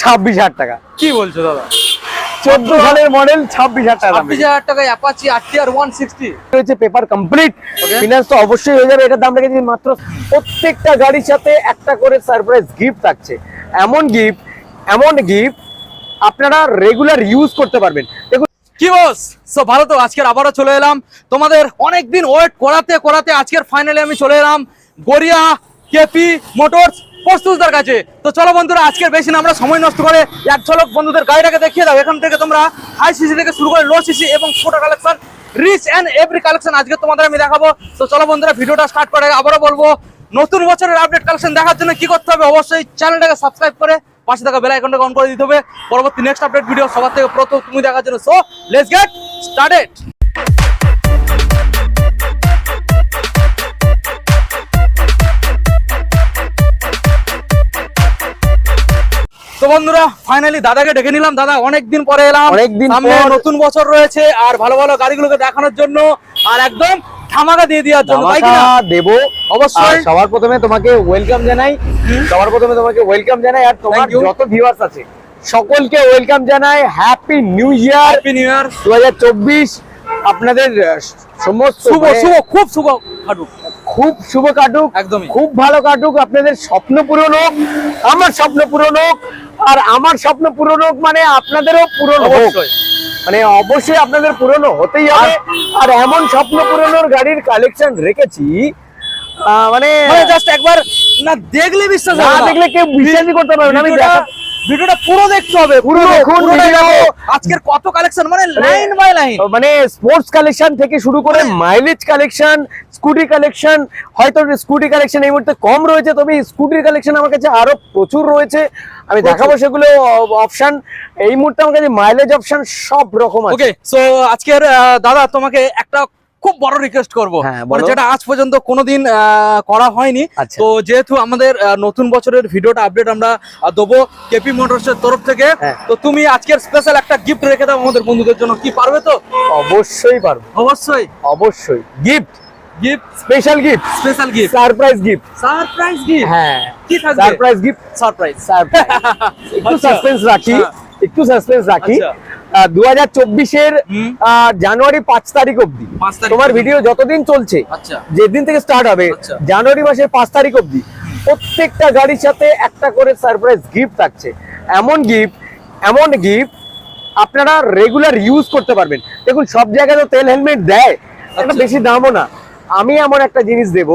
ছাব্বিশ হাজার টাকা। কি বলছো দাদা? চোদ্দ সালের মডেল ছাব্বিশ হাজার টাকা ছাব্বিশ হাজার টাকায় অ্যাপাচি ওয়ান সিক্সটি রয়েছে পেপার কমপ্লিট Okay. ফিনান্স তো অবশ্যই হয়ে যাবে এটার দাম রেখেছি মাত্র প্রত্যেকটা গাড়ির সাথে একটা করে সারপ্রাইজ গিফট থাকছে। এমন গিফট এমন গিফট আপনারা রেগুলার ইউজ করতে পারবেন। দেখুন কি বস সো ভালো তো আজকের আবারও চলে এলাম। তোমাদের অনেকদিন ওয়েট করাতে করাতে আজকের ফাইনালি আমি চলে এলাম। গড়িয়া কেপি মোটরস প্রস্তুতদার কাছে। তো চলো বন্ধুরা আজকের বেশি না, আমরা সময় নষ্ট করে এক ঝলক বন্ধুদের গাড়িটাকে দেখিয়ে দাও। এখান থেকে তোমরা হাই সিসি থেকে শুরু করে লো সিসি এবং ছোট collection rich and every collection আজকে তোমাদের আমি দেখাবো। তো চলো বন্ধুরা, ভিডিওটা স্টার্ট করে আবারও বলব, নতুন বছরের আপডেট কালেকশন দেখার জন্য কি করতে হবে অবশ্যই চ্যানেলটাকে সাবস্ক্রাইব করে পাশে থাকা বেল আইকনটাকে অন করে দিতে হবে। পরবর্তী নেক্সট আপডেট ভিডিও সবার থেকে প্রথম তুমি দেখার জন্য। সো লেটস গেট স্টার্টেড তো বন্ধুরা ফাইনালি দাদাকে ডেকে নিলাম। দাদা অনেকদিন পরে এলাম। অনেকদিন সামনে নতুন বছর রয়েছে আর ভালো ভালো গাড়িগুলোকে দেখানোর জন্য আর একদম ধামাকা দিয়ে দেওয়ার জন্য তাই কি দেবো। অবশ্যই। সবার প্রথমে তোমাকে ওয়েলকাম জানাই। সবার প্রথমে তোমাকে ওয়েলকাম জানাই। আর তোমার যত ভিউয়ার্স আছে সকলকে ওয়েলকাম জানাই। Happy new year happy new আপনাদের সমস্ত শুভ শুভ খুব শুভ হাঁটুক খুব শুভ কাটুক। একদমই। খুব ভালো কাটুক। আপনাদের স্বপ্ন পূরণ হোক। আমার স্বপ্ন পূরণ হোক। আর আমার স্বপ্ন পূরণ হোক মানে আপনাদেরও পূরণ হোক। মানে অবশ্যই আপনাদের পুরনো হতেই হবে। আর এমন স্বপ্ন পূরণের গাড়ির কালেকশন রেখেছি আহ, মানে মানে জাস্ট একবার না দেখলে বিশ্বাস না না। দেখলে কেউ বিশ্বাসই করতে পারবে না আমি ভিডিওটা পুরো দেখতে হবে পুরো দেখুন। আজকের কত কালেকশন মানে লাইন বাই লাইন মানে স্পোর্টস কালেকশন থেকে শুরু করে মাইলেজ কালেকশন স্কুটি কালেকশন হয়তো স্কুটি কালেকশন এই মুহূর্তে কম রয়েছে তবে স্কুটির কালেকশন আমার কাছে আরও প্রচুর রয়েছে। আমি দেখাবো সেগুলো অপশন এই মুহূর্তে আমার কাছে মাইলেজ অপশন সব রকম আছে। ওকে সো আজকের দাদা তোমাকে একটা খুব বড় রিকোয়েস্ট করব। হ্যাঁ। মানে যেটা আজ পর্যন্ত কোনোদিন করা হয়নি। আচ্ছা। তো যেহেতু আমাদের নতুন বছরের ভিডিওটা আপডেট আমরা দেবো কেপি মোটরসের তরফ থেকে। হ্যাঁ। তো তুমি আজকের স্পেশাল একটা গিফট রেখে দাও আমাদের বন্ধুদের জন্য। কি পারবে তো? অবশ্যই পারব। অবশ্যই। অবশ্যই। Gift gift special gift special gift surprise gift surprise gift হ্যাঁ। কি থাকবে? সারপ্রাইজ গিফট সারপ্রাইজ সারপ্রাইজ একটু আচ্ছা। সাসপেন্স রাখি। হ্যাঁ। একটু সাসপেন্স রাখি। আচ্ছা। দু হাজার চব্বিশের হুম। জানুয়ারি পাঁচ তারিখ অবধি। তোমার ভিডিও যতদিন চলছে আচ্ছা। যেদিন থেকে স্টার্ট হবে আচ্ছা। জানুয়ারি মাসের পাঁচ তারিখ অবধি প্রত্যেকটা গাড়ির সাথে একটা করে সারপ্রাইজ গিফট থাকছে। এমন গিফট এমন গিফট আপনারা রেগুলার ইউজ করতে পারবেন। দেখুন সব জায়গায় তো তেল হেলমেট দেয় একটা আচ্ছা। বেশি দামও না। আমি এমন একটা জিনিস দেব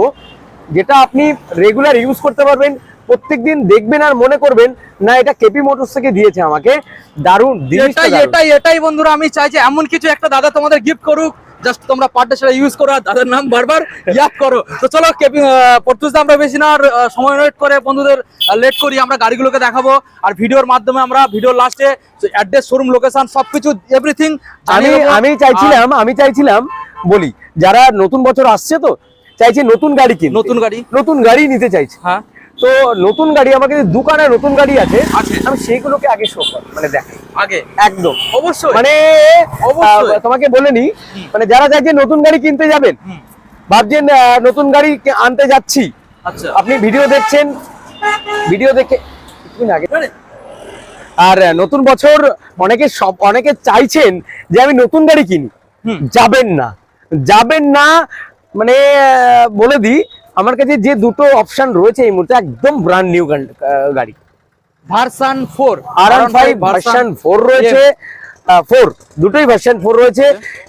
যেটা আপনি রেগুলার ইউজ করতে পারবেন প্রত্যেকদিন দেখবেন আর মনে করবেন না এটা কেপি মোটরস থেকে দিয়েছে আমাকে। দারুণ জিনিসটা এটাই এটাই এটাই বন্ধুরা আমি চাই যে এমন কিছু একটা দাদা তোমাদের গিফট করুক। জাস্ট তোমরা পার্টটা সেটা ইউজ করো দাদার নাম বারবার ইয়াদ করো। তো চলো কেপি পর্তুজদা আমরা বেশি না আর সময় ওয়েট করে বন্ধুদের লেট করি আমরা গাড়িগুলোকে দেখাবো। আর ভিডিওর মাধ্যমে আমরা ভিডিওর লাস্টে অ্যাড্রেস শোরুম লোকেশন সবকিছু এভরিথিং আমি আমি চাইছিলাম আমি চাইছিলাম বলি যারা নতুন বছর আসছে তো চাইছে নতুন গাড়ি কি নতুন গাড়ি। নতুন গাড়ি নিতে চাইছে। হ্যাঁ। তো নতুন গাড়ি আমাকে দোকানে নতুন গাড়ি আছে। আমি সেইগুলোকে আগে শো করি মানে দেখ। আগে? একদম। অবশ্যই। মানে অবশ্যই। তোমাকে বলে নি মানে যারা চাইছে নতুন গাড়ি কিনতে যাবেন ভাবছেন নতুন গাড়ি আনতে যাচ্ছি। আচ্ছা। আপনি ভিডিও দেখছেন ভিডিও দেখে আগে আর নতুন বছর অনেকে সব অনেকে চাইছেন যে আমি নতুন গাড়ি কিনি। যাবেন না। যাবেন না মানে বলে দিই আমার কাছে যে দুটো অপশন রয়েছে এই মুহূর্তে একদম ব্র্যান্ড নিউ গাড়ি। Version four. আর ফাইভ ভার্সন ফোর রয়েছে। ফোর দুটোই ভার্সন ফোর রয়েছে।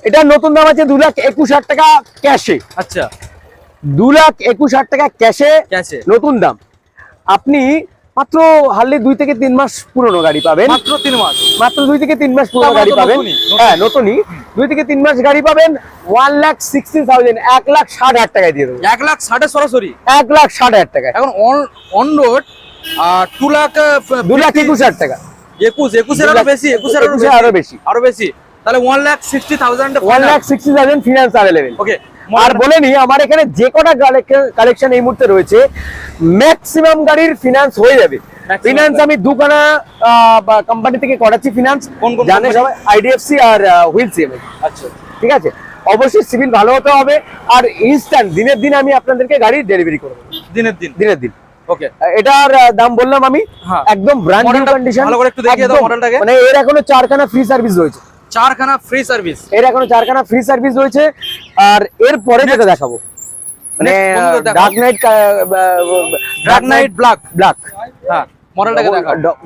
এটা নতুন দাম আছে দু লাখ একুশ হাজার টাকা ক্যাশে আচ্ছা। দু লাখ একুশ হাজার টাকা ক্যাশে ক্যাশে নতুন দাম। আপনি মাত্র হারলে দুই থেকে তিন মাস পুরনো গাড়ি পাবেন। মাত্র তিন মাস। মাত্র দুই থেকে তিন মাস পুরনো গাড়ি পাবেন। হ্যাঁ নতুনই। দুই থেকে তিন মাস গাড়ি পাবেন। ওয়ান লাখ সিক্সটি থাউজেন্ড এক লাখ ষাট হাজার টাকায় দিয়ে দেবেন এক লাখ ষাটে সরাসরি? এক লাখ ষাট হাজার টাকায়। এখন অন রোড টু লাখ দু লাখ একুশ হাজার টাকা। একুশ একুশের আরও বেশি একুশের আরও বেশি। আরও বেশি। আরও বেশি। তাহলে one lakh sixty thousand one lakh sixty thousand finance available okay আর বলে নি আমার এখানে যে কটা কালেকশন এই মুহূর্তে রয়েছে ম্যাক্সিমাম গাড়ির ফিনান্স হয়ে যাবে। ফিনান্স আমি দুখানা কোম্পানি থেকে করাচ্ছি ফিনান্স জানে সবাই আইডিএফসি আর হুইল সিএমএ আচ্ছা ঠিক আছে? অবশ্যই সিভিল ভালো হতে হবে। আর ইনস্ট্যান্ট দিনের দিন আমি আপনাদেরকে গাড়ি ডেলিভারি করব। দিনের দিন? দিনের দিন। ওকে এটার দাম বললাম আমি। হ্যাঁ। একদম ব্র্যান্ড নিউ কন্ডিশন ভালো করে একটু দেখিয়ে দাও মডেলটাকে। মানে এর এখনও চারখানা ফ্রি সার্ভিস রয়েছে। চারখানা ফ্রি সার্ভিস এর এখনও চারখানা ফ্রি সার্ভিস রয়েছে। আর এর পরে যেটা দেখাবো। মানে। Dark knight dark knight black black হ্যাঁ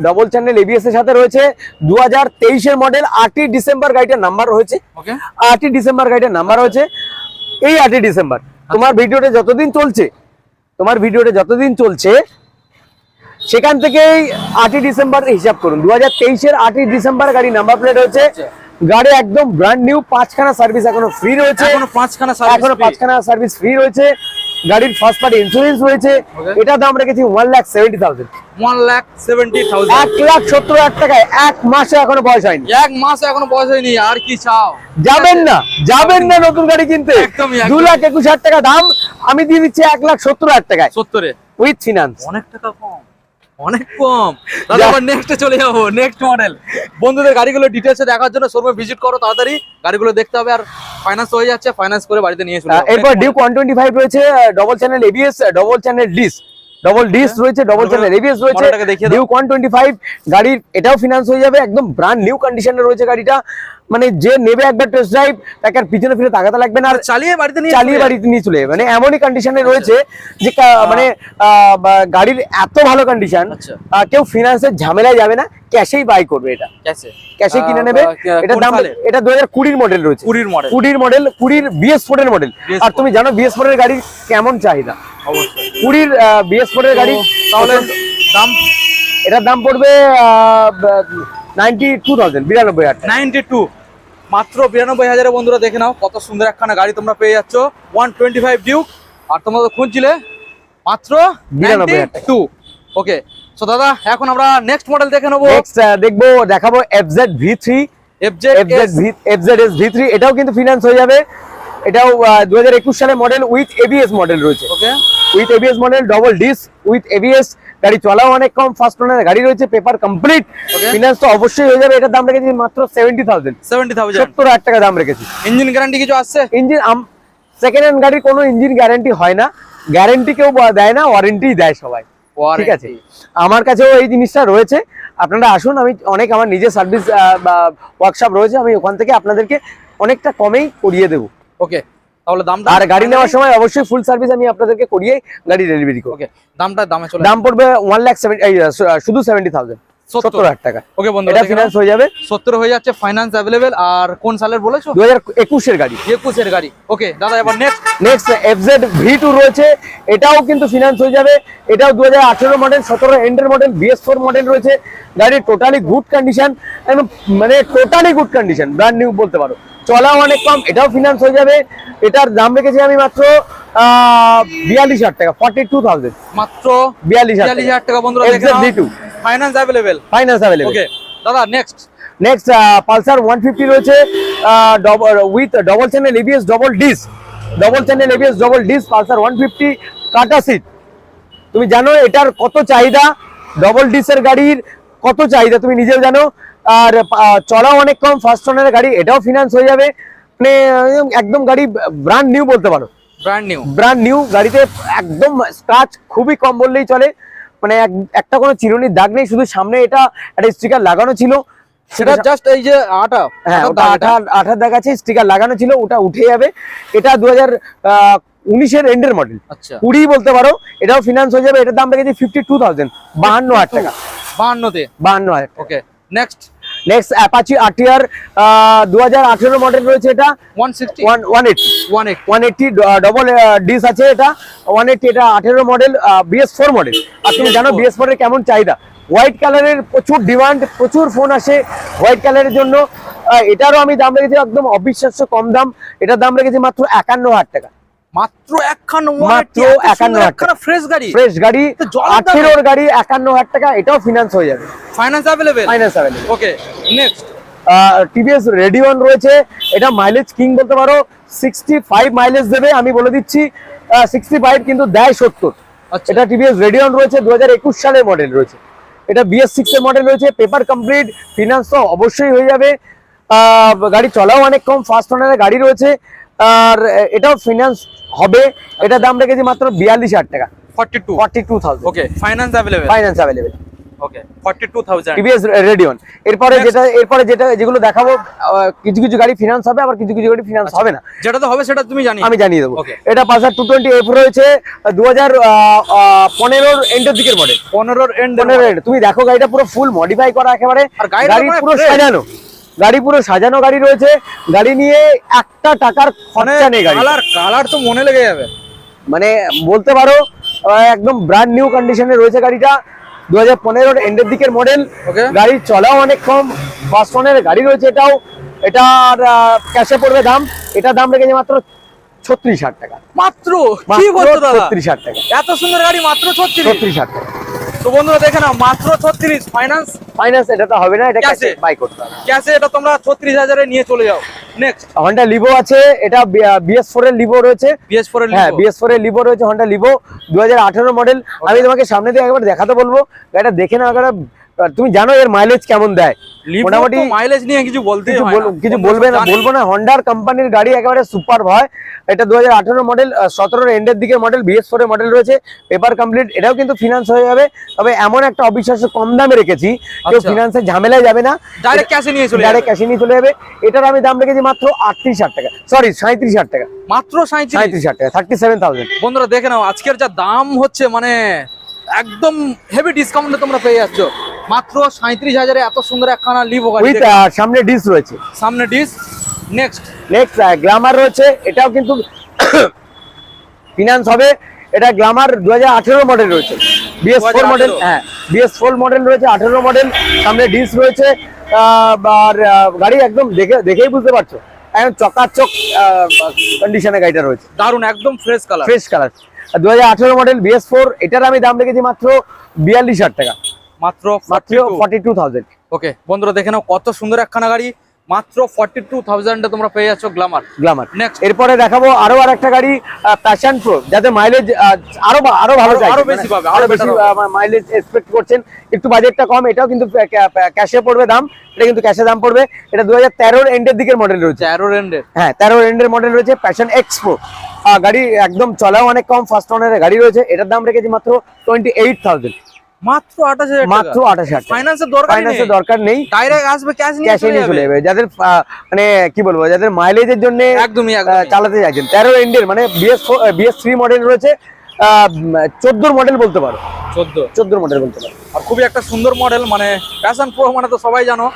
ডবল চ্যানেল এবিএস এর সাথে রয়েছে। দু হাজার তেইশের মডেল আটই ডিসেম্বর গাড়িটার নাম্বার রয়েছে। আটই ডিসেম্বর গাড়িটার নাম্বার হচ্ছে এই আটই ডিসেম্বর। তোমার ভিডিওটা যতদিন চলছে তোমার ভিডিওটা যতদিন চলছে সেখান থেকেই আটই ডিসেম্বর হিসাব করুন। দু হাজার তেইশের আটই ডিসেম্বর গাড়ি নাম্বার প্লেট আচ্ছা। গাড়ি একদম ব্র্যান্ড নিউ পাঁচখানা সার্ভিস এখনও ফ্রি রয়েছে। এখনও পাঁচখানা সার্ভিস এখনও পাঁচখানা সার্ভিস ফ্রি রয়েছে। গাড়ির ফার্স্ট পার্টি ইন্স্যুরেন্স রয়েছে. এটার দাম রেখেছি one lakh seventy thousand one lakh seventy thousand এক লাখ সত্তর হাজার টাকায় এক মাসে এখনও বয়স হয়নি। এক মাস এখনও বয়স হয়নি আর কি চাও? যাবেন না যাবেন না নতুন গাড়ি কিনতে। দু লাখ একুশ হাজার টাকা দাম আমি দিয়ে দিচ্ছি এক লাখ সত্তর হাজার টাকায়। সত্তরে। উইথ ফিনান্স অনেক টাকা কম। অনেক কম। যা। আবার নেক্সটে চলে যাব নেক্সট মডেল বন্ধুদের গাড়িগুলো ডিটেলসে দেখার জন্য শোরুমে ভিজিট করো তাড়াতাড়ি। গাড়িগুলো দেখতে হবে আর ফাইন্যান্স হয়ে যাচ্ছে ফাইন্যান্স করে বাড়িতে নিয়ে চলে। এরপর ডিউক ফাইভ রয়েছে double channel ABS double channel disc double disc রয়েছে ডবল চ্যানেল এবিএস রয়েছে। ডিউক ফাইভ গাড়ির এটাও ফিনান্স হয়ে যাবে একদম ব্র্যান্ড নিউ কন্ডিশনে রয়েছে গাড়িটা। মানে যে নেবে একবার টেস্ট ড্রাইভ তাকে আর পিছনে ফিরে তাকাতে লাগবে না। আর চালিয়ে বাড়িতে নিয়ে চালিয়ে বাড়িতে নিয়ে চলে। মানে এমনই কন্ডিশনে রয়েছে যে মানে গাড়ির এত ভালো কন্ডিশন আচ্ছা। কেউ ফিনান্সের ঝামেলায় যাবে না ক্যাশেই বাই করবে এটা। ক্যাশে কিনে নেবে। এটার দাম এটা দু হাজার কুড়ির মডেল রয়েছে। কুড়ির মডেল কুড়ির মডেল কুড়ির বিএস ফোর এর মডেল আর তুমি জানো বিএস ফোর এর গাড়ির কেমন চাহিদা? কুড়ির বিএস ফোর এর গাড়ি তাহলে দাম? এটার দাম পড়বে নাইনটি টু থাউজেন্ড বিরানব্বই হাজার নাইনটি টু মাত্র বিরানব্বই হাজারে বন্ধুরা দেখে নাও কত সুন্দর একখানা গাড়ি তোমরা পেয়ে যাচ্ছ। ওয়ান টোয়েন্টি ফাইভ ডিউক আর তোমরা তো খুঁজছিলে মাত্র 99 টু ওকে সো দাদা এখন আমরা নেক্সট মডেল দেখে নেব। দেখব দেখাবো এফজেড ভি থ্রি এটাও কিন্তু ফিনান্স হয়ে যাবে। এটাও দু সালে মডেল উইথ এবিএস মডেল রয়েছে। Okay with ABS model double disc with ABS গাড়ি চলাও অনেক কম ফার্স্ট ওনার গাড়ি রয়েছে পেপার কমপ্লিট. ফিনান্স তো অবশ্যই হয়ে যাবে এটার দাম রেখেছি মাত্র সেভেন্টি থাউজেন্ড সেভেন্টি থাউজেন্ড সত্তর হাজার টাকা দাম রেখেছি। ইঞ্জিন গ্যারান্টি কিছু আসছে? ইঞ্জিন সেকেন্ড হ্যান্ড গাড়ির কোনো ইঞ্জিন গ্যারান্টি হয় না। গ্যারান্টি কেউ দেয় না ওয়ারেন্টি দেয় সবাই। ঠিক আছে? আমার কাছেও এই জিনিসটা রয়েছে। আপনারা আসুন আমি অনেক আমার নিজের সার্ভিস ওয়ার্কশপ রয়েছে আমি ওখান থেকে আপনাদেরকে অনেকটা কমেই করিয়ে দেবো। ওকে তাহলে দামটা আর গাড়ি নেওয়ার সময় অবশ্যই ফুল সার্ভিস আমি আপনাদেরকে করিয়ে গাড়ি ডেলিভারি করব। ওকে দামটা দামে চলে দাম পড়বে ওয়ান লাখ শুধু সেভেন্টি থাউজেন্ড সত্তর। হাজার টাকা। ওকে বন্ধু এটা ফিনান্স হয়ে যাবে। সত্তর হয়ে যাচ্ছে ফাইন্যান্স অ্যাভেলেবেল আর কোন সালের বলেছ? দু হাজার একুশের গাড়ি। একুশের গাড়ি। ওকে দাদা এবার next next FZ V two রয়েছে। এটাও কিন্তু ফিনান্স হয়ে যাবে। এটাও দু হাজার আঠেরো মডেল সতেরো এন্ডের মডেল বিএস ফোর মডেল রয়েছে। গাড়ির টোটালি গুড কন্ডিশন মানে totally good condition brand new বলতে পারো। চলাও অনেক কম এটাও ফিনান্স হয়ে যাবে। এটার দাম রেখেছি আমি মাত্র বিয়াল্লিশ হাজার টাকা ফর্টি টু থাউজেন্ড মাত্র বিয়াল্লিশ হাজার টাকা। বন্ধুরা দেখে FZ V2 finance available finance available okay দাদা next next Pulsar one fifty রয়েছে with double channel ABS double disc double channel ABS double disc Pulsar one fifty কাটা সিট তুমি জানো এটার কত চাহিদা? ডবল ডিসের গাড়ির কত চাহিদা? তুমি নিজেও জানো। আর চলাও অনেক কম ফার্স্ট ওনারের গাড়ি এটাও ফিনান্স হয়ে যাবে। মানে একদম গাড়ি ব্র্যান্ড নিউ বলতে পারো। ব্র্যান্ড নিউ ব্র্যান্ড নিউ গাড়িতে একদম স্ক্রাচ খুবই কম বললেই চলে। মানে একটা কোনো চিরুনির দাগ নেই শুধু সামনে এটা একটা স্টিকার লাগানো ছিল। সেটা জাস্ট এই যে আটা হ্যাঁ ওটা আঠা আঠার দাগ আছে স্টিকার লাগানো ছিল ওটা উঠে যাবে। এটা দু হাজার উনিশের এন্ডের মডেল কুড়ি বলতে পারো এটাও ফিনান্স হয়ে যাবে এটার দাম রেখেছি ফিফটি টু থাউজেন্ড বাহান্ন হাজার টাকা। বাহান্নতে। বাহান্ন হাজার okay next next Apache RTR দু হাজার আঠেরো মডেল রয়েছে এটা। One sixty one one eighty one eight one eighty double disc আছে এটা। ওয়ান এইটটি এটা আঠেরো মডেল বিএস ফোর মডেল আর তুমি জানো BS4 বিএস ফোর এর কেমন চাহিদা? হোয়াইট কালারের প্রচুর ডিমান্ড প্রচুর ফোন আসে হোয়াইট কালারের জন্য। এটারও আমি দাম রেখেছি একদম অবিশ্বাস্য কম দাম। এটার দাম রেখেছি মাত্র একান্ন হাজার টাকা। মাত্র 51 হাজার ফ্রেশ গাড়ি। ফ্রেশ গাড়ি আঠেরোর গাড়ি একান্ন হাজার টাকা এটাও ফিনান্স হয়ে যাবে। Finance available finance available okay next TVS Radeon রয়েছে। এটা মাইলেজ কিং বলতে পারো সিক্সটি ফাইভ মাইলেজ দেবে আমি বলে দিচ্ছি। সিক্সটি ফাইভ কিন্তু দেয় সত্তর। আচ্ছা। এটা টিভিএস রেডিওন রয়েছে দু হাজার একুশ সালের মডেল রয়েছে। এটা বিএস সিক্স এর মডেল রয়েছে পেপার কমপ্লিট ফিনান্স তো অবশ্যই হয়ে যাবে। আহ, গাড়ি চলাও অনেক কম ফার্স্ট ওনারের গাড়ি রয়েছে। আর এটাও ফিনান্স হবে। এটা দাম রেখেছি মাত্র বিয়াল্লিশ হাজার টাকা। Forty two forty two thousand okay finance available finance এরপরে যেটা এরপরে যেটা যেগুলো দেখাবো কিছু কিছু গাড়ি ফিনান্স হবে আবার কিছু কিছু গাড়ি ফিনান্স হবে না। যেটা তো হবে সেটা তুমি জানি আমি জানিয়ে দেবো. এটা পালসার টু টোয়েন্টি এফ রয়েছে দু হাজার পনেরোর এন্ডের দিকের মডেল পনেরোর এন্ড পনেরো তুমি দেখো গাড়িটা পুরো ফুল মডিফাই করা একেবারে। গাড়ি মানে পুরো। সাজানো। গাড়ি পুরো সাজানো গাড়ি রয়েছে। গাড়ি নিয়ে একটা টাকার খরচা নেই গাড়ি। কালার কালার তো মনে লেগে যাবে। মানে বলতে পারো একদম ব্র্যান্ড নিউ কন্ডিশনে রয়েছে গাড়িটা। দু হাজার পনেরোর এন্ডের দিকের মডেল গাড়ির চলাও অনেক কম। ওনের গাড়ি রয়েছে এটাও। এটার ক্যাশে পড়বে দাম। এটা দাম রেখেছে মাত্র ছত্রিশ হাজার টাকা। মাত্র? ছত্রিশ হাজার টাকা। এত সুন্দর গাড়ি মাত্র ছত্রিশ? ছত্রিশ হাজার টাকা। তো বন্ধুরা দেখে না মাত্র ছত্রিশ। ফাইন্যান্স ফাইন্যান্স এটা তো হবে না এটা ক্যাশে বাই করতে হবে। ক্যাশে এটা তোমরা ছত্রিশ হাজারে নিয়ে চলে যাও। নেক্সট হন্ডা লিভো আছে এটা এর লিভো রয়েছে। এর হ্যাঁ এর লিভো রয়েছে হন্ডা লিভো দু হাজার আঠারো মডেল আমি তোমাকে সামনে দিয়ে একবার দেখাতে বলব। এটা দেখে না গাড়িটা তুমি জানো এর মাইলেজ কেমন দেয়? মোটামুটি মাইলেজ নিয়ে কিছু বলতে কিছু বলবে না বলব না। হন্ডার কোম্পানির গাড়ি একেবারে সুপার হয়। এটা দু হাজার আঠারো মডেল সতেরোর এন্ডের দিকে মডেল বিএস ফোর মডেল রয়েছে। পেপার কমপ্লিট এটাও কিন্তু ফিনান্স হয়ে যাবে। তবে এমন একটা অবিশ্বাস্য কম দামে রেখেছি। কেউ আচ্ছা। ফিনান্সের ঝামেলায় যাবে না। ডাইরেক্ট ক্যাশে নিয়ে চলে ডাইরেক্ট ক্যাশে নিয়ে চলে যাবে। এটার আমি দাম রেখেছি মাত্র আটত্রিশ হাজার টাকা। সরি সাঁত্রিশ হাজার টাকা। মাত্র সাঁত্রিশ হাজার টাকা থার্টি সেভেন থাউজেন্ড বন্ধুরা দেখে নাও আজকের যা দাম হচ্ছে মানে একদম হেভি ডিসকাউন্টে তোমরা পেয়ে যাচ্ছ। মাত্র সাঁত্রিশ হাজারে এত সুন্দর একখানা লিভো উইথ সামনে ডিস রয়েছে। সামনে ডিস নেক্সট নেক্সট গ্লামার রয়েছে। এটাও কিন্তু ফিনান্স হবে। এটা গ্লামার দু হাজার আঠেরো মডেল রয়েছে। বিএস ফোর 2018 মডেল হ্যাঁ বিএস ফোর মডেল রয়েছে আঠেরো মডেল সামনে ডিস রয়েছে। আর গাড়ি একদম দেখে দেখেই বুঝতে পারছ। একদম চকাচক কন্ডিশনে গাড়িটা রয়েছে। দারুণ একদম ফ্রেশ কালার ফ্রেশ কালার দু হাজার আঠেরো মডেল বিএস ফোর এটার আমি দাম রেখেছি মাত্র বিয়াল্লিশ হাজার টাকা। মাত্র মাত্র ফর্টি টু থাউজেন্ড ওকে বন্ধুরা দেখে নাও কত সুন্দর একখানা গাড়ি। মাত্র ফর্টি টু থাউজেন্ডে তোমরা পেয়ে যাচ্ছ গ্লামার গ্লামার. এরপরে দেখাবো আরও আর একটা গাড়ি প্যাশন প্রো যাতে মাইলেজ আরও আরও ভালো আরো- বেশি মানে পাবে, আরও বেশি মাইলেজ এক্সপেক্ট করছেন। একটু বাজেটটা কম এটাও কিন্তু ক্যাশে পড়বে দাম এটা কিন্তু ক্যাশে দাম পড়বে। এটা দু হাজার তেরোর এন্ডের দিকের মডেল রয়েছে। রেন্ডের হ্যাঁ এন্ডের মডেল রয়েছে প্যাশন এক্স প্রো গাড়ি একদম চলাও অনেক কম ফার্স্ট গাড়ি রয়েছে। এটার দাম রেখেছি মাত্র টোয়েন্টি এইট থাউজেন্ড মাত্র মাত্র ফাইন্যান্সের দরকার ফাইন্যান্সের দরকার নেই। ডাইরেক্ট আসবে ক্যাশ নিয়ে ক্যাশে চলে নিয়ে চলে যাবে। যাদের মানে কি বলব যাদের মাইলেজের জন্য একদমই চালাতে এন্ডের মানে বিএস মডেল রয়েছে চোদ্দোর মডেল বলতে পারো। চোদ্দ। মডেল বলতে পারো। আর খুবই একটা সুন্দর মডেল মানে প্যাশন প্রো মানে তো সবাই জানো।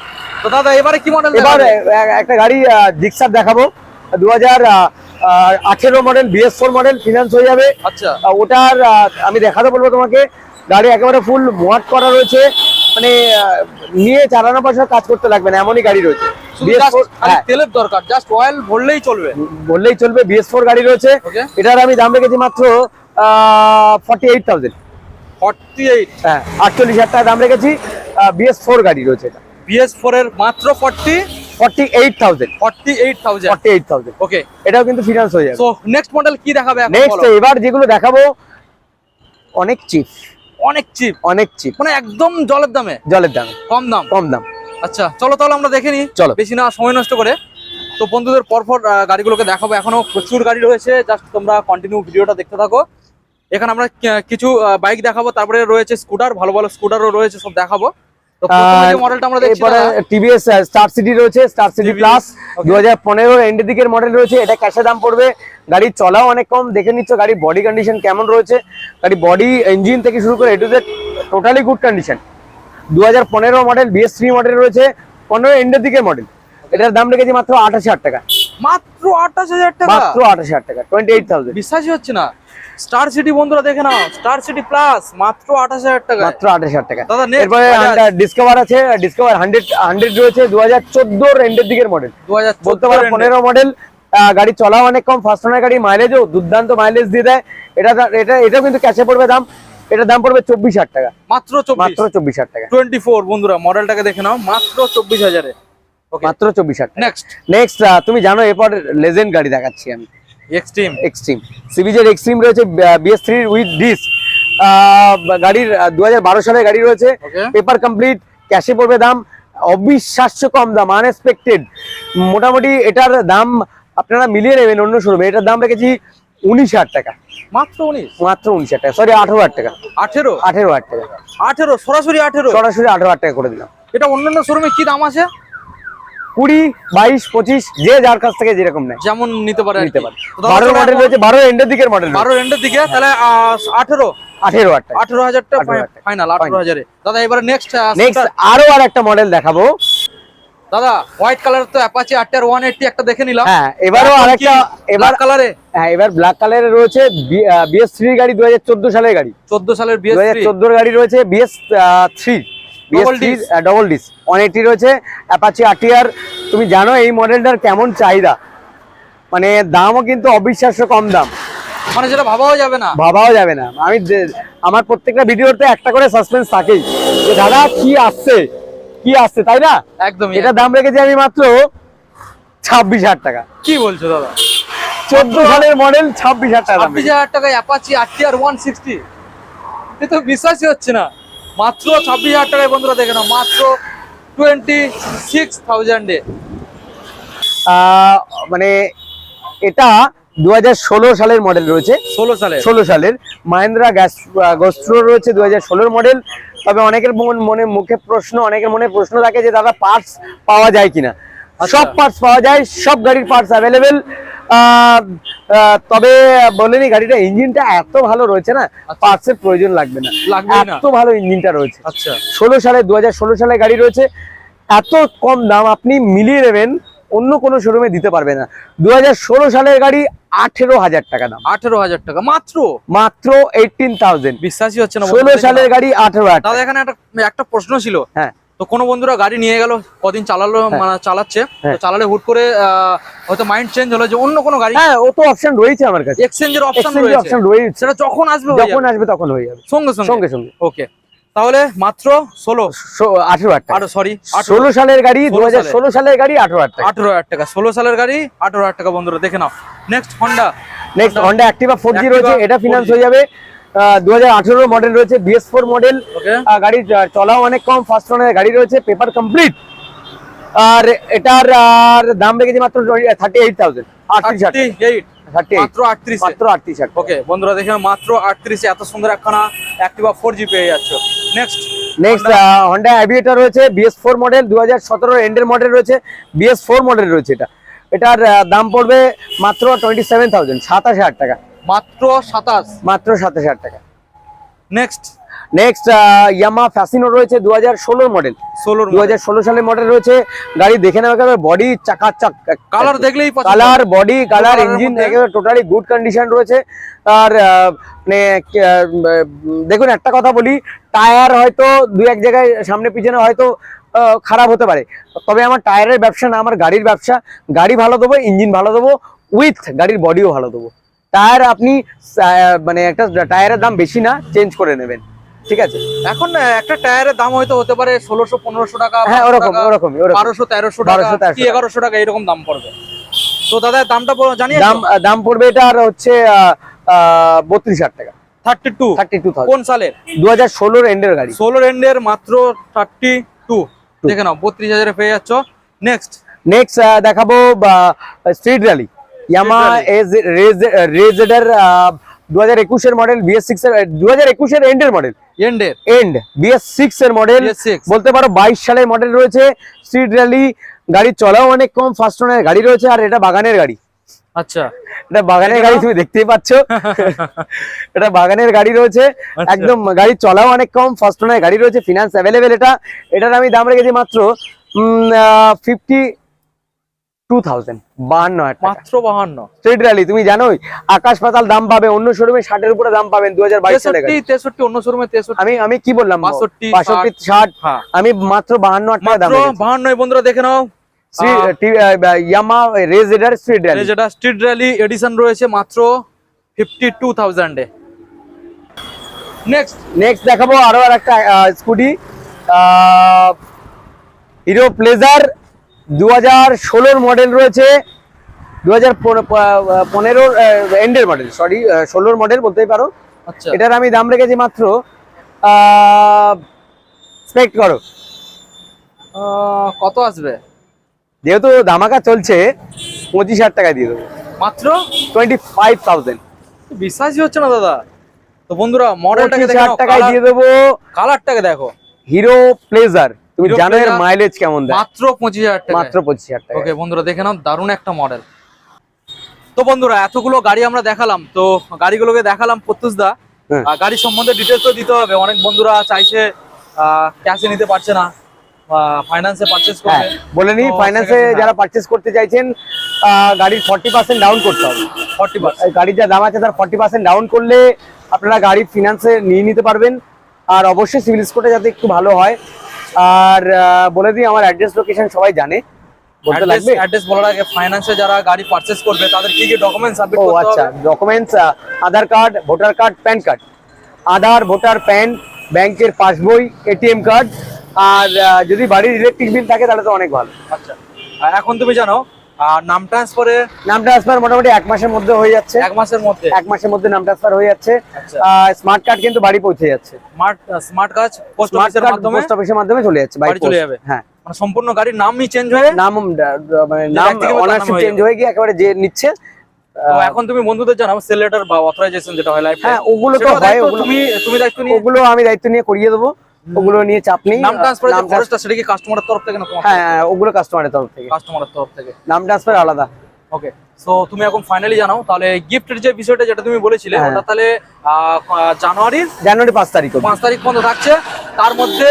তো দাদা এবারে কি মডেল এবার একটা গাড়ি জিক্সার দেখাবো। দু হাজার আঠেরো model BS four model finance হয়ে যাবে। আচ্ছা। ওটার আমি দেখাতে বলব তোমাকে। গাড়ি একেবারে ফুল মোয়াট করা রয়েছে। মানে নিয়ে চালানো পয়সা কাজ করতে লাগবে না এমনই গাড়ি রয়েছে। খালি তেলের দরকার জাস্ট অয়েল ভরলেই চলবে। বললেই চলবে বিএস ফোর গাড়ি রয়েছে। এটার আমি দাম রেখেছি মাত্র forty eight thousand forty eight হ্যাঁ আটচল্লিশ হাজার টাকা দাম রেখেছি। বিএস ফোর গাড়ি রয়েছে এটা। বিএস ফোর এর মাত্র forty forty eight thousand forty eight thousand forty eight thousand okay এটাও কিন্তু ফিনান্স হয়ে যাবে। সো নেক্সট মডেল কি দেখাবে নেক্সট এবার যেগুলো দেখাবো অনেক চিপ অনেক চিপ অনেক চিপ মানে একদম জলের দামে? জলের দামে। কম দাম? কম দাম। আচ্ছা চলো তাহলে আমরা দেখে নিই। চলো। বেশি না সময় নষ্ট করে। তো বন্ধুদের পরপর গাড়িগুলোকে দেখাবো। এখনও প্রচুর গাড়ি রয়েছে। জাস্ট তোমরা কন্টিনিউ ভিডিওটা দেখতে থাকো। এখানে আমরা কিছু বাইক দেখাবো। তারপরে রয়েছে স্কুটার ভালো ভালো স্কুটারও রয়েছে সব দেখাবো। এরপরে টিভিএস স্টার সিটি রয়েছে স্টার সিটি প্লাস দু হাজার পনেরোর এন্ডের দিকের মডেল রয়েছে এটা ক্যাশে দাম পড়বে। গাড়ির চলাও অনেক কম দেখে নিচ্ছ গাড়ির বডি কন্ডিশন কেমন রয়েছে। গাড়ি বডি ইঞ্জিন থেকে শুরু করে এটু টোটালি গুড কন্ডিশন দু হাজার পনেরো মডেল বিএস থ্রি মডেল রয়েছে পনেরো এন্ডের দিকের মডেল এটার দাম রেখেছি মাত্র আঠাশ হাজার টাকা। মাত্র আঠাশ হাজার টাকা? মাত্র আঠাশ হাজার টাকা টোয়েন্টি এইট থাউজেন্ড বিশ্বাসই হচ্ছে না। স্টার সিটি বন্ধুরা দেখে নাও স্টার সিটি প্লাস মাত্র আঠাশ হাজার টাকা মাত্র আঠাশ হাজার টাকা দাদা, এরপরে। ডিসকভার আছে। ডিসকভার হান্ড্রেড হান্ড্রেড রয়েছে দু হাজার চোদ্দোর এন্ডের দিকের মডেল দু হাজার বলতে পারো পনেরো মডেল গাড়ি চলাও অনেক কম ফার্স্ট ওনার গাড়ি মাইলেজও দুর্দান্ত মাইলেজ দিয়ে দেয়। এটা এটা এটাও কিন্তু ক্যাশে পড়বে দাম। এটার দাম পড়বে চব্বিশ হাজার টাকা। মাত্র মাত্র চব্বিশ হাজার টাকা। টোয়েন্টি ফোর বন্ধুরা মডেলটাকে দেখে নাও মাত্র চব্বিশ হাজারে। ওকে মাত্র চব্বিশ হাজার নেক্সট নেক্সট তুমি জানো এরপর লেজেন্ড গাড়ি দেখাচ্ছি আমি। এক্সট্রিম এক্সট্রিম সিবিজের এক্সট্রিম রয়েছে বিএস থ্রি উইথ ডিস গাড়ির দু সালের গাড়ি রয়েছে। পেপার কমপ্লিট ক্যাশে পড়বে দাম অবিশ্বাস্য কম দাম আনএক্সপেক্টেড মোটামুটি এটার দাম আপনারা মিলিয়ে নেবেন অন্য শোরুমে। এটার দাম রেখেছি উনিশ হাজার টাকা। মাত্র উনিশ? মাত্র উনিশ হাজার টাকা। সরি আঠেরো হাজার টাকা। আঠেরো? আঠেরো হাজার টাকা। আঠেরো সরাসরি আঠেরো? সরাসরি আঠেরো হাজার টাকা করে দিলাম। এটা অন্যান্য শোরুমে কি দাম আছে? কুড়ি বাইশ পঁচিশ যে যার কাছ থেকে যেরকম নেয়। যেমন নিতে পারে নিতে পারে। তো দাদা বারো মডেল রয়েছে বারো এন্ডের দিকের মডেল বারো এন্ডের দিকে তাহলে আঠেরো। আঠেরো আঠেরো হাজার টাকা 18,000 টাকা। ফাইনাল আঠেরো হাজারে। দাদা এবারে নেক্সট নেক্সট আরও আর একটা মডেল দেখাবো। দাদা হোয়াইট কালার তো অ্যাপাচি আটটার ওয়ান এইটটি একটা দেখে নিলাম। হ্যাঁ এবারও আরেকটা এবার কালারে হ্যাঁ এবার ব্ল্যাক কালারের রয়েছে বিএস থ্রি গাড়ি দু চোদ্দ সালের গাড়ি। চোদ্দ সালের বিএস হাজার চোদ্দোর গাড়ি রয়েছে BS three double disc one eighty রয়েছে অ্যাপাচি আরটিআর তুমি জানো এই মডেলটার কেমন চাহিদা? মানে দামও কিন্তু অবিশ্বাস্য কম দাম। মানে যেটা ভাবাও যাবে না। ভাবাও যাবে না। আমি আমার প্রত্যেকটা ভিডিওতে একটা করে সাসপেন্স থাকেই। যে দাদা কি আসছে? কি আসছে তাই না? একদমই। এটা দাম রেখেছি আমি মাত্র ছাব্বিশ হাজার টাকা। কি বলছো দাদা? চোদ্দ সালের মডেল ছাব্বিশ হাজার টাকা ছাব্বিশ হাজার টাকায় অ্যাপাচি আটটিআর ওয়ান সিক্সটি তো বিশ্বাসই হচ্ছে না। মাত্র ছাব্বিশ হাজার টাকায় বন্ধুরা দেখে নাও মাত্র টোয়েন্টি সিক্স থাউজেন্ডে মানে এটা দু হাজার ষোলো সালের মডেল রয়েছে। ষোলো সালে ষোলো সালের। মাহেন্দ্রা গ্যাস গোস্ট্রো রয়েছে দু হাজার ষোলোর মডেল তবে অনেকের মনে মুখে প্রশ্ন অনেকের মনে প্রশ্ন থাকে যে দাদা পার্টস পাওয়া যায় কিনা। সব পার্টস পাওয়া যায় সব গাড়ির পার্টস অ্যাভেলেবেল তবে বলেনি গাড়িটা ইঞ্জিনটা এত ভালো রয়েছে না পার্টসের প্রয়োজন লাগবে না। এত ভালো ইঞ্জিনটা রয়েছে। আচ্ছা। ষোলো সালে দু হাজার ষোলো সালে গাড়ি রয়েছে এত কম দাম আপনি মিলিয়ে নেবেন অন্য কোনো শোরুমে দিতে পারবে না। দু হাজার ষোলো সালের গাড়ি আঠেরো হাজার টাকা দাম। আঠেরো হাজার টাকা। মাত্র? মাত্র এইটিন থাউজেন্ড বিশ্বাসই হচ্ছে না। ষোলো সালের গাড়ি আঠেরো হাজার এখানে একটা একটা প্রশ্ন ছিল। হ্যাঁ। তো কোনো বন্ধুরা গাড়ি নিয়ে গেল কদিন চালালো মানে চালাচ্ছে তো হ্যাঁ। চালালে হুট করে হয়তো মাইন্ড চেঞ্জ হলো যে অন্য কোনো গাড়ি হ্যাঁ ও তো অপশন রয়েছে আমার কাছে। এক্সচেঞ্জের অপশন রয়েছে। অপশন রয়েছে। সেটা যখন আসবে যখন আসবে তখন হয়ে যাবে। সঙ্গে সঙ্গে। সঙ্গে সঙ্গে। ওকে তাহলে মাত্র ষোলো। আঠেরো হাজার সরি ষোলো সালের গাড়ি দু ষোলো সালের গাড়ি আঠেরো হাজার টাকা। আঠেরো হাজার টাকা। ষোলো সালের গাড়ি আঠেরো হাজার টাকা বন্ধুরা দেখে নাও। Next Honda next Honda Activa four G রয়েছে এটা 4G ফিনান্স হয়ে যাবে। দু হাজার আঠেরো মডেল রয়েছে বিএস ফোর মডেল ওকে গাড়ি চ- চলাও অনেক কম ফার্স্ট গাড়ি রয়েছে পেপার কমপ্লিট আর এটার আর দাম রেখেছি মাত্র থার্টি এইট থাউজেন্ড বন্ধুরা দেখে মাত্র আটত্রিশে এত সুন্দর একখানা অ্যাক্টিভা ফোর জি পেয়ে যাচ্ছ। নেক্সট নেক্সট হন্ডা রয়েছে বিএস ফোর মডেল দু হাজার সতেরো এন্ডের মডেল রয়েছে বিএস ফোর মডেল রয়েছে এটা। এটার দাম পড়বে মাত্র টোয়েন্টি সেভেন থাউজেন্ড সাতাশ হাজার টাকা। মাত্র সাতাশ। মাত্র সাতাশ হাজার টাকা। নেক্সট নেক্সট ইয়ামা ফ্যাসিনো রয়েছে দু হাজার ষোলোর মডেল ষোলোর দু হাজার ষোলো সালের মডেল রয়েছে। গাড়ি দেখে নেওয়া একেবারে বডি চাকাচাক। কালার দেখলেই। Colour body colour engine. একেবারে টোটালি গুড কন্ডিশন রয়েছে। আর মানে দেখুন একটা কথা বলি টায়ার হয়তো দু এক জায়গায় সামনে পিছনে হয়তো খারাপ হতে পারে। তবে আমার টায়ারের ব্যবসা না আমার গাড়ির ব্যবসা। গাড়ি ভালো দেবো ইঞ্জিন ভালো দেবো উইথ গাড়ির বডিও ভালো দেবো। টায়ার আপনি মানে একটা টায়ারের দাম বেশি না চেঞ্জ করে নেবেন। ঠিক আছে? এখন একটা টায়ারের দাম হয়তো হতে পারে ষোলোশো পনেরোশো টাকা হ্যাঁ ওরকম ওরকম বারোশো তেরোশো টাকা 1200, 1300 কি এগারোশো টাকা এরকম দাম পড়বে? তো দাদা দামটা জানিয়ে দাম দাম পড়বে এটা আর হচ্ছে বত্রিশ হাজার টাকা। Thirty two. থার্টি টু কোন সালের? দু হাজার ষোলোর এন্ডের গাড়ি। ষোলোর এন্ডের মাত্র থার্টি টু। দেখে নাও বত্রিশ হাজারে পেয়ে যাচ্ছ। নেক্সট নেক্সট দেখাবো Street Rally Yamaha. Ray ZR দু হাজার একুশের মডেল বিএস সিক্স এর দু হাজার একুশের এন্ডের মডেল এন্ডের এন্ড বিএস সিক্স এর মডেল বলতে পারো বাইশ সালের মডেল রয়েছে স্ট্রিট র্যালি গাড়ি চলাও অনেক কম ফার্স্ট ওনার গাড়ি রয়েছে আর এটা বাগানের গাড়ি। আচ্ছা। এটা বাগানের গাড়ি তুমি দেখতেই পাচ্ছ। এটা বাগানের গাড়ি রয়েছে আচ্ছা। একদম গাড়ি চলাও অনেক কম ফার্স্ট ওনার গাড়ি রয়েছে ফিনান্স অ্যাভেলেবেল এটা। এটার আমি দাম রেখেছি মাত্র ফিফটি টু থাউজেন্ড বাহান্ন মাত্র বাহান্ন। স্ট্রিট র্যালি তুমি জানোই আকাশ পাতাল দাম পাবে অন্য শোরুমে ষাটের উপরে দাম পাবেন দু হাজার বাইশ তেষট্টি অন্য শোরুমে তেষট্টি। আমি আমি কি বললাম বাষট্টি, বাষট্টি ষাট। হ্যাঁ। আমি মাত্র বাহান্ন টাকা দাম বাহান্ন বন্ধুরা দেখে নাও। Yamaha Ray ZR Street Rally যেটা স্ট্রিট র্যালি এডিশন রয়েছে মাত্র ফিফটি টু থাউজেন্ডে নেক্সট নেক্সট দেখাবো আরও আর একটা স্কুটি হিরো প্লেজার দু হাজার ষোলোর মডেল রয়েছে। দু হাজার পনেরোর এন্ডের মডেল সরি ষোলোর মডেল বলতেই পারো। আচ্ছা। এটার আমি দাম রেখেছি মাত্র স্পেক্ট করো। কত আসবে? যেহেতু দামাকা চলছে পঁচিশ হাজার টাকায় দিয়ে দেবো। মাত্র? টোয়েন্টি ফাইভ থাউজেন্ড বিশ্বাসই হচ্ছে না দাদা। তো বন্ধুরা মডেলটাকে টাকায় দিয়ে দেবো। কালারটাকে দেখো। হিরো প্লেজার তুমি জানো এর মাইলেজ কেমন দেয়। মাত্র পঁচিশ হাজার টাকা মাত্র পঁচিশ হাজার টাকা ওকে বন্ধুরা দেখে নাও দারুণ একটা মডেল তো বন্ধুরা এতগুলো গাড়ি আমরা দেখালাম। তো গাড়িগুলোকে দেখালাম প্রত্যুষদা। হ্যাঁ। গাড়ির সম্বন্ধে ডিটেলস তো দিতে হবে। অনেক বন্ধুরা চাইছে ক্যাশে নিতে পারছে না ফাইন্যান্সে পারচেস হ্যাঁ করবে। বলে নি ফাইন্যান্সে যারা পারচেস করতে চাইছেন গাড়ির ফর্টি পার্সেন্ট ডাউন করতে হবে। ফর্টি এই গাড়ির যা দাম আছে তার ফর্টি পার্সেন্ট ডাউন করলে আপনারা গাড়ি ফিনান্সে নিয়ে নিতে পারবেন। আর অবশ্যই সিভিল স্কোরটা যাতে একটু ভালো হয়। আর বলে দিই আমার অ্যাড্রেস লোকেশন সবাই জানে। বলতে লাগবে? অ্যাড্রেস বলার আগে ফাইন্যান্সে যারা গাড়ি করবে তাদের কি কি ডকুমেন্টস সাবমিট আচ্ছা documents Aadhaar card voter card PAN card Aadhaar voter PAN ব্যাংকের পাসবই এটিএম কার্ড আর যদি বাড়ির ইলেকট্রিক বিল থাকে তাহলে তো অনেক ভালো। আচ্ছা। এখন তুমি জানো আর নাম ট্রান্সফারে নাম ট্রান্সফার মোটামুটি এক মাসের মধ্যে হয়ে যাচ্ছে। এক মাসের মধ্যে? এক মাসের মধ্যে নাম ট্রান্সফার হয়ে যাচ্ছে। আচ্ছা। স্মার্ট কার্ড কিন্তু বাড়ি পৌঁছে যাচ্ছে। স্মার্ট স্মার্ট কাজ পোস্ট অফিসের মাধ্যমে? পোস্ট অফিসের মাধ্যমে চলে যাচ্ছে বাড়ি চলে যাবে? হ্যাঁ। মানে সম্পূর্ণ গাড়ির নামই চেঞ্জ হয়ে নাম মানে নাম অনারশিপ চেঞ্জ হয়ে গিয়ে একেবারে যে নিচ্ছে এখন তুমি বন্ধুদের জানাও সেল লেটার বা অথরাইজেশন যেটা হয় লাইফ হ্যাঁ ওগুলো তো হয় ওগুলো তুমি তুমি দায়িত্ব নিয়ে ওগুলো আমি দায়িত্ব নিয়ে করিয়ে দেবো। ওগুলো নিয়ে চাপ নেই। নাম ট্রান্সফার যে খরচটা সেটা কি কাস্টমারের তরফ থেকে না হ্যাঁ হ্যাঁ, ওগুলো কাস্টমারের তরফ থেকে। কাস্টমারের তরফ থেকে। নাম ট্রান্সফার আলাদা। ওকে সো তুমি এখন ফাইনালি জানাও তাহলে গিফটের যে বিষয়টা যেটা তুমি বলেছিলে হ্যাঁ। ওটা তাহলে জানুয়ারির জানুয়ারি? পাঁচ তারিখ অবধি। পাঁচ তারিখ পর্যন্ত থাকছে। তার মধ্যে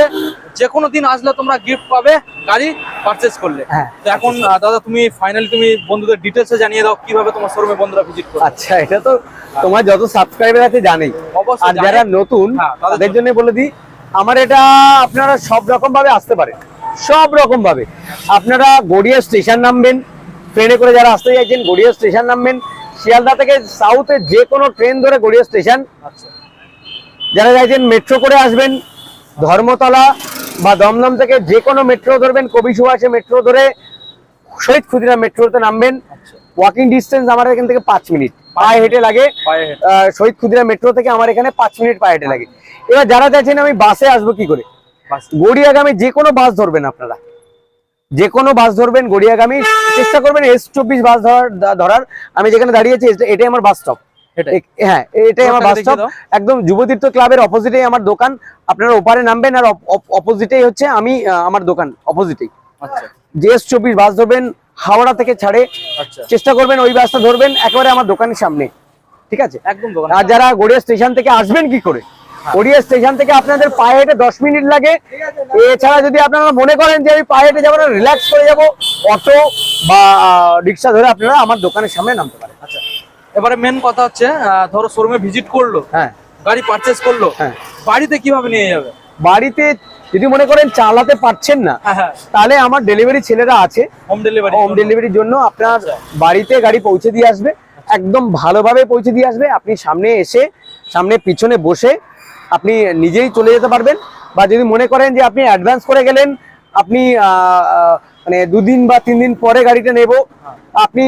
যে কোনো দিন আসলে তোমরা গিফট পাবে গাড়ি পারচেজ করলে। হ্যাঁ। তো এখন দাদা তুমি ফাইনালি তুমি বন্ধুদের ডিটেলসে জানিয়ে দাও কীভাবে তোমার শোরুমে বন্ধুরা ভিজিট করবে। আচ্ছা এটা তো তোমার যত সাবস্ক্রাইবার আছে জানেই। অবশ্যই আর যারা নতুন তাদের জন্য বলে দিই আমার এটা আপনারা সব রকম ভাবে আসতে পারেন। সব রকম ভাবে আপনারা গড়িয়া স্টেশন নামবেন ট্রেনে করে যারা আসতে চাইছেন গড়িয়া স্টেশন নামবেন। শিয়ালদা থেকে সাউথে যে কোনো ট্রেন ধরে গড়িয়া স্টেশন। আচ্ছা। যারা চাইছেন মেট্রো করে আসবেন ধর্মতলা বা দমদম থেকে যে কোনো মেট্রো ধরবেন কবি সুভাষে মেট্রো ধরে শহীদ খুদিরা মেট্রোতে নামবেন। আচ্ছা। ওয়াকিং ডিস্টেন্স আমার এখান থেকে পাঁচ মিনিট। পায়ে হেঁটে লাগে। শহীদ খুদিরা মেট্রো থেকে আমার এখানে পাঁচ মিনিট পায়ে হেঁটে লাগে। এবার যারা চাইছেন আমি বাসে আসব কি করে? গড়িয়াগামী যে কোনো বাস ধরবেন আপনারা। যে কোনো বাস ধরবেন গড়িয়াগামী। চেষ্টা করবেন এস চব্বিশ বাস ধরার ধরার। আমি যেখানে দাঁড়িয়েছি এটা- এটাই আমার বাস স্টপ। হ্যাঁ এটাই আমার বাস স্টপ একদম যুবতীর্থ ক্লাবের অপোজিটেই আমার দোকান। আপনারা ওপারে নামবেন আর অপোজিটেই হচ্ছে আমি আমার দোকান অপোজিটেই আচ্ছা। জেএস চব্বিশ বাস ধরবেন হাওড়া থেকে ছাড়ে। আচ্ছা। চেষ্টা করবেন ওই বাসটা ধরবেন একেবারে আমার দোকানের সামনে। ঠিক আছে? একদম আর যারা গড়িয়া স্টেশন থেকে আসবেন কি করে? গড়িয়া স্টেশন থেকে আপনাদের পায়ে হেঁটে দশ মিনিট লাগে। এছাড়া যদি আপনারা মনে করেন যে আমি পায়ে হেঁটে যাব না রিল্যাক্স করে যাব অটো বা রিক্সা ধরে আপনারা আমার দোকানের সামনে নামতে পারেন। আচ্ছা এবারে মেন কথা হচ্ছে ধরো শোরুমে ভিজিট করল হ্যাঁ। গাড়ি পারচেস করল হ্যাঁ। বাড়িতে কীভাবে নিয়ে যাবে? বাড়িতে যদি মনে করেন চালাতে পারছেন না হ্যাঁ হ্যাঁ। তাহলে আমার ডেলিভারি ছেলেরা আছে। হোম ডেলিভারি হোম ডেলিভারির জন্য আপনার আচ্ছা। বাড়িতে গাড়ি পৌঁছে দিয়ে আসবে একদম ভালোভাবে পৌঁছে দিয়ে আসবে। আপনি সামনে এসে সামনে পিছনে বসে আপনি নিজেই চলে যেতে পারবেন। বা যদি মনে করেন যে আপনি অ্যাডভান্স করে গেলেন আপনি মানে দুদিন বা তিন দিন পরে গাড়িটা নেব আপনি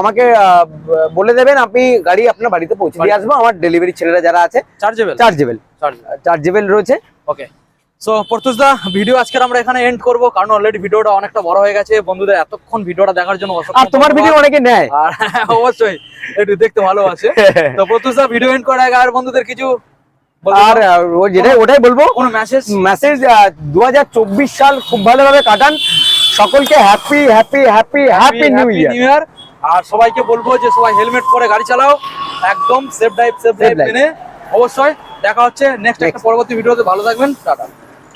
আমাকে বলে দেবেন আপনি গাড়ি আপনার বাড়িতে পৌঁছে দিয়ে আসব। আমার ডেলিভারি ছেলেরা যারা আছে চার্জেবল চার্জেবল চার্জেবল রয়েছে। ওকে সো দা ভিডিও আজকে আমরা এখানে এন্ড করব কারণ অলরেডি ভিডিওটা অনেকটা বড় হয়ে গেছে। বন্ধুদের এতক্ষণ ভিডিওটা দেখার জন্য আর তোমার ভিডিও অনেকে নেয়। আর অবশ্যই। একটু দেখতে ভালো আছে। তো দা ভিডিও এন্ড করার আগে আর বন্ধুদের কিছু আর যেটাই ওটাই বলব। কোনো মেসেজ মেসেজ দুই হাজার চব্বিশ সাল খুব ভালোভাবে কাটান। সকলকে happy happy happy happy new year আর সবাইকে বলব যে সবাই হেলমেট পরে গাড়ি চালাও। একদম সেফ ড্রাইভ সেফ ড্রাইভ. মেনে। অবশ্যই দেখা হচ্ছে নেক্সট একটা. পরবর্তী ভিডিওতে। ভালো থাকবেন। টাটা।